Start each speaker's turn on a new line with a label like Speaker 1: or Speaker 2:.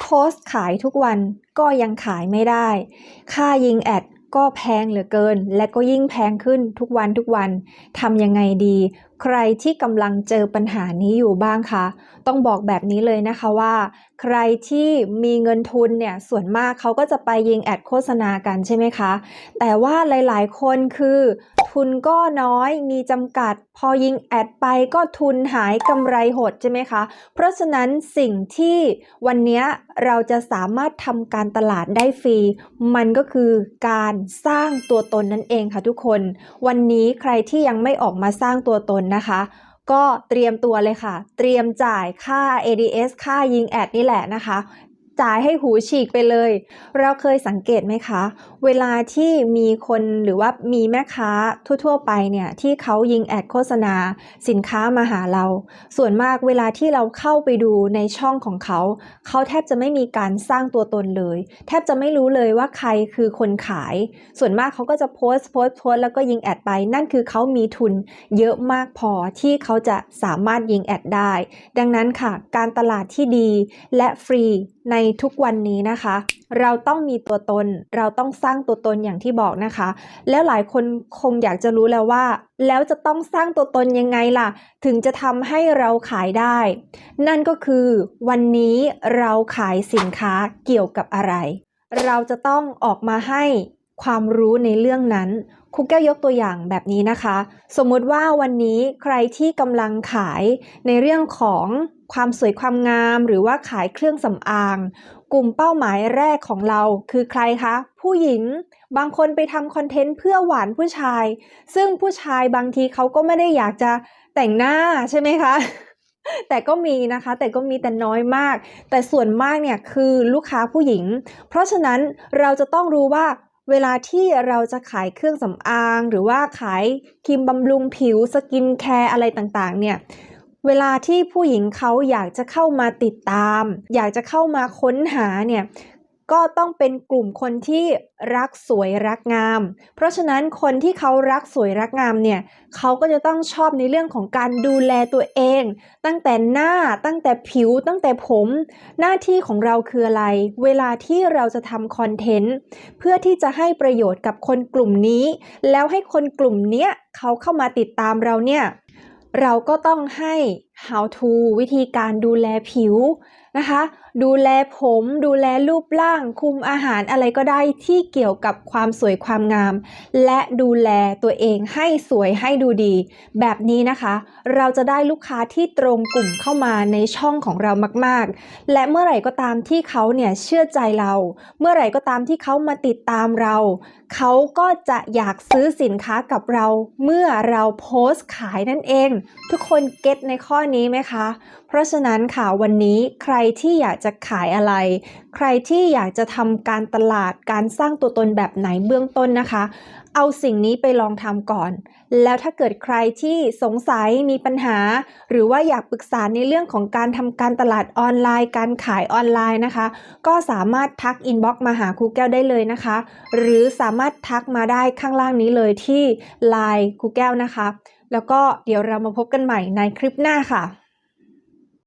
Speaker 1: โพสต์ขายทุกวันก็ยังขายไม่ได้ ค่ายิงแอดก็แพงเหลือเกิน และก็ยิ่งแพงขึ้นทุกวันทุกวันทำยังไงดี ใครที่กำลังเจอปัญหานี้อยู่บ้างคะ ต้องบอกแบบนี้เลยนะคะว่า ใครที่มีเงินทุนเนี่ยส่วนมากเขาก็จะไปยิงแอดโฆษณากันใช่ไหมคะ แต่ว่าหลายๆ คนคือ ทุนก็น้อยมีจำกัด พอยิงแอดไปก็ทุนหายกำไรหดใช่ไหมคะ เพราะฉะนั้นสิ่งที่วันนี้เราจะสามารถทำการตลาดได้ฟรี มันก็คือการสร้างตัวตนนั่นเองค่ะทุกคน วันนี้ใครที่ยังไม่ออกมาสร้างตัวตนนะคะก็เตรียมตัวเลยค่ะ เตรียมจ่ายค่า ADS ค่ายิงแอดนี่แหละนะคะ จ่ายให้หูฉีกไปเลย เราเคยสังเกตไหมคะ เวลาที่มีคนหรือว่ามีแม่ค้าทั่ว ๆ ไปเนี่ยที่เขายิงแอดโฆษณา สินค้ามาหาเรา ส่วนมากเวลาที่เราเข้าไปดูในช่องของเขา เขาแทบจะไม่มีการสร้างตัวตนเลย แทบจะไม่รู้เลยว่าใครคือคนขาย ส่วนมากเขาก็จะโพสต์โพสต์โพสต์แล้วก็ยิงแอดไป นั่นคือเขามีทุนเยอะมากพอที่เขาจะสามารถยิงแอดได้ ดังนั้นค่ะ การตลาดที่ดีและฟรีในทุกวันนี้นะคะ เราต้องมีตัวตน เราต้องสร้างตัวตนอย่างที่บอกนะคะ แล้วหลายคนคงอยากจะรู้แล้วว่า แล้วจะต้องสร้างตัวตนยังไงล่ะ ถึงจะทำให้เราขายได้ นั่นก็คือวันนี้เราขายสินค้าเกี่ยวกับอะไร เราจะต้องออกมาให้ความรู้ในเรื่องนั้น ครูแก้วยกตัวอย่างแบบนี้นะคะ สมมุติว่าวันนี้ใครที่กำลังขายในเรื่องของความสวยความงาม หรือว่าขายเครื่องสำอาง กลุ่มเป้าหมายแรกของเราคือใครคะ ผู้หญิงบางคนไปทำคอนเทนต์เพื่อหวานผู้ชาย ซึ่งผู้ชายบางทีเขาก็ไม่ได้อยากจะแต่งหน้าใช่ไหมคะแต่ก็มีนะคะแต่ก็มีแต่น้อยมาก แต่ส่วนมากเนี่ยคือลูกค้าผู้หญิง เพราะฉะนั้นเราจะต้องรู้ว่า เวลาที่เราจะขายเครื่องสำอาง หรือว่าขายครีมบำรุงผิวสกินแคร์อะไรต่างๆ เนี่ยเวลาที่ผู้หญิงเขาอยากจะเข้ามาติดตาม อยากจะเข้ามาค้นหาเนี่ย ก็ต้องเป็นกลุ่มคนที่รักสวยรักงาม เพราะฉะนั้นคนที่เขารักสวยรักงามเนี่ยเขาก็จะต้องชอบในเรื่องของการดูแลตัวเอง ตั้งแต่หน้าตั้งแต่ผิวตั้งแต่ผม หน้าที่ของเราคืออะไร เวลาที่เราจะทำคอนเทนต์เพื่อที่จะให้ประโยชน์กับคนกลุ่มนี้ แล้วให้คนกลุ่มเนี้ยเขาเข้ามาติดตามเราเนี่ยเราก็ต้องให้ how to วิธีการดูแลผิวนะคะ ดูแลผม ดูแลรูปร่าง คุมอาหารอะไรก็ได้ที่เกี่ยวกับความสวยความงาม และดูแลตัวเองให้สวยให้ดูดี แบบนี้นะคะ เราจะได้ลูกค้าที่ตรงกลุ่มเข้ามาในช่องของเรามาก ๆ และเมื่อไหร่ก็ตามที่เขาเนี่ยเชื่อใจเรา เมื่อไหร่ก็ตามที่เขามาติดตามเรา เขาก็จะอยากซื้อสินค้ากับเรา เมื่อเราโพสต์ขายนั่นเอง ทุกคนเก็ตในข้อนี้ไหมคะ เพราะฉะนั้นค่ะวันนี้ใครที่อยากจะขายอะไร ใครที่อยากจะทำการตลาดการสร้างตัวตนแบบไหนเบื้องต้นนะคะ เอาสิ่งนี้ไปลองทำก่อน แล้วถ้าเกิดใครที่สงสัยมีปัญหา หรือว่าอยากปรึกษาในเรื่องของการทำการตลาดออนไลน์ การขายออนไลน์นะคะ ก็สามารถทักอินบ็อกมาหาครูแก้วได้เลยนะคะ หรือสามารถทักมาได้ข้างล่างนี้เลยที่ Line ครูแก้วนะคะ แล้วก็เดี๋ยวเรามาพบกันใหม่ในคลิปหน้าค่ะ